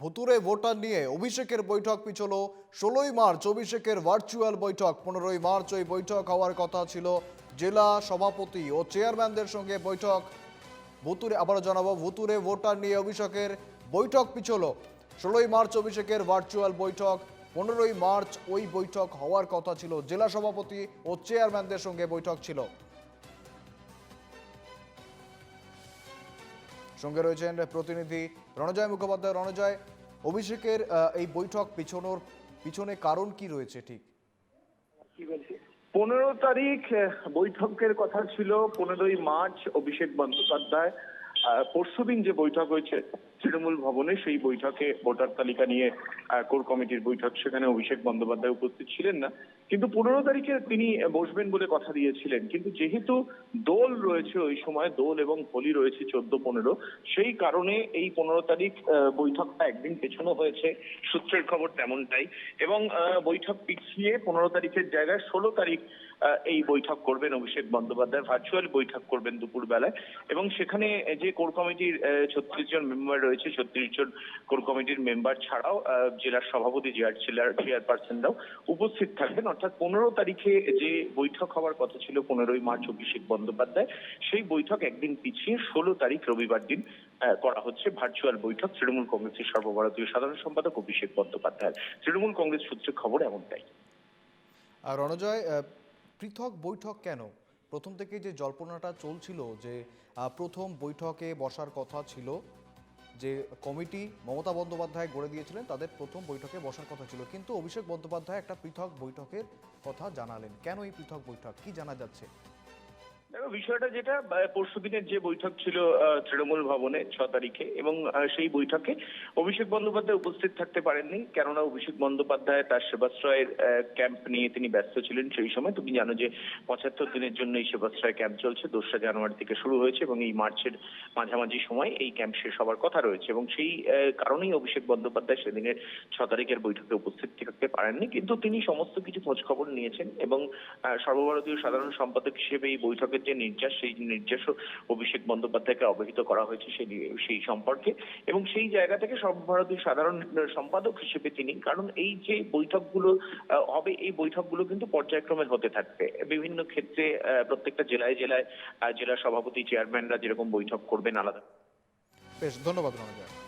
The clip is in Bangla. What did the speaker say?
ভুতুরে ভোটার নিয়ে অভিষেকের বৈঠক পিছলো ষোলোই মার্চ, অভিষেকের ভার্চুয়াল বৈঠক। পনেরোই মার্চ ওই বৈঠক হওয়ার কথা ছিল জেলা সভাপতি ও চেয়ারম্যানদের সঙ্গে বৈঠক। ভুতুরে আবারও জানাব ভুতুরে ভোটার নিয়ে অভিষেকের বৈঠক পিছলো। ষোলোই মার্চ, অভিষেকের ভার্চুয়াল বৈঠক। পনেরোই মার্চ ওই বৈঠক হওয়ার কথা ছিল। জেলা সভাপতি ও চেয়ারম্যানদের সঙ্গে বৈঠক ছিল। সঙ্গে রয়েছেন প্রতিনিধি রণজয় মুখোপাধ্যায়। রণজয়, অভিষেকের এই বৈঠক পিছনোর, পিছনে কারণ কি রয়েছে ঠিক? পনেরো তারিখ বৈঠকের কথা ছিল। পনেরোই মার্চ অভিষেক বন্দ্যোপাধ্যায় পরশুদিন যে বৈঠক হয়েছে তৃণমূল ভবনে, সেই বৈঠকে ভোটার তালিকা নিয়ে কোর কমিটির বৈঠক, সেখানে অভিষেক বন্দ্যোপাধ্যায় উপস্থিত ছিলেন না। কিন্তু পনেরো তারিখে তিনি বসবেন বলে কথা দিয়েছিলেন। কিন্তু যেহেতু দোল রয়েছে ওই সময়, দোল এবং হোলি রয়েছে চোদ্দ, পনেরো, সেই কারণে এই পনেরো তারিখ বৈঠকটা একদিন পেছনো হয়েছে। সূত্রের খবর তেমনটাই। এবং বৈঠক পিছিয়ে পনেরো তারিখের জায়গায় ষোলো তারিখ এই বৈঠক করবেন অভিষেক বন্দ্যোপাধ্যায়। ভার্চুয়াল বৈঠক করবেন দুপুর বেলায় এবং সেখানে যে কোর কমিটির ছত্রিশ জন মেম্বার রয়েছে, ছত্রিশ জন কোর কমিটির মেম্বার ছাড়াও জেলার সভাপতি জেলার জেলার চেয়ারপারসনরাও উপস্থিত থাকবেন। অর্থাৎ পনেরো তারিখে যে বৈঠক হওয়ার কথা ছিল পনেরোই মার্চ অভিষেক বন্দ্যোপাধ্যায়, সেই বৈঠক একদিন পিছিয়ে ষোলো তারিখ রবিবার দিন করা হচ্ছে। ভার্চুয়াল বৈঠক, তৃণমূল কংগ্রেসের সর্বভারতীয় সাধারণ সম্পাদক অভিষেক বন্দ্যোপাধ্যায় তৃণমূল কংগ্রেস সূত্রে খবর এমনটাই। আর রণজয় পৃথক বৈঠক কেন? প্রথম থেকে যে জল্পনাটা চলছিল যে প্রথম বৈঠকে বসার কথা ছিল যে, কমিটি মমতা বন্দ্যোপাধ্যায় গড়ে দিয়েছিলেন, তাদের প্রথম বৈঠকে বসার কথা ছিল। কিন্তু অভিষেক বন্দ্যোপাধ্যায় একটা পৃথক বৈঠকের কথা জানালেন। কেন এই পৃথক বৈঠক? কি জানা যাচ্ছে? দেখো, বিষয়টা যেটা পরশু দিনের যে বৈঠক ছিল তৃণমূল ভবনে ছ তারিখে, এবং সেই বৈঠকে অভিষেক বন্দ্যোপাধ্যায় উপস্থিত থাকতে পারেননি। কেননা, অভিষেক বন্দ্যোপাধ্যায় তার সেবাশ্রয়ের ক্যাম্প নিয়ে তিনি ব্যস্ত ছিলেন সেই সময়। তুমি জানো যে পঁচাত্তর দিনের জন্য এই সেবাশ্রয় ক্যাম্প চলছে। দোসরা জানুয়ারি থেকে শুরু হয়েছে, এবং এই মার্চের মাঝামাঝি সময় এই ক্যাম্প শেষ হওয়ার কথা রয়েছে। এবং সেই কারণেই অভিষেক বন্দ্যোপাধ্যায় সেদিনের ছ তারিখের বৈঠকে উপস্থিত থাকতে পারেননি। কিন্তু তিনি সমস্ত কিছু খোঁজ খবর নিয়েছেন এবং সর্বভারতীয় সাধারণ সম্পাদক হিসেবে এই বৈঠকের যে নির্যাস, সেই নির্যাসও অভিষেক বন্দ্যোপাধ্যায়কে অবহিত করা হয়েছে সেই সেই সম্পর্কে। এবং সেই জায়গা থেকে সর্বভারতীয় সাধারণ সম্পাদক হিসেবে তিনি, কারণ এই যে বৈঠকগুলো হবে, এই বৈঠকগুলো কিন্তু পর্যায়ক্রমে হতে থাকবে। বিভিন্ন ক্ষেত্রে প্রত্যেকটা জেলায় জেলায় জেলা সভাপতি, চেয়ারম্যানরা যেরকম বৈঠক করবেন, আলাদা। বেশ, ধন্যবাদ রণজয়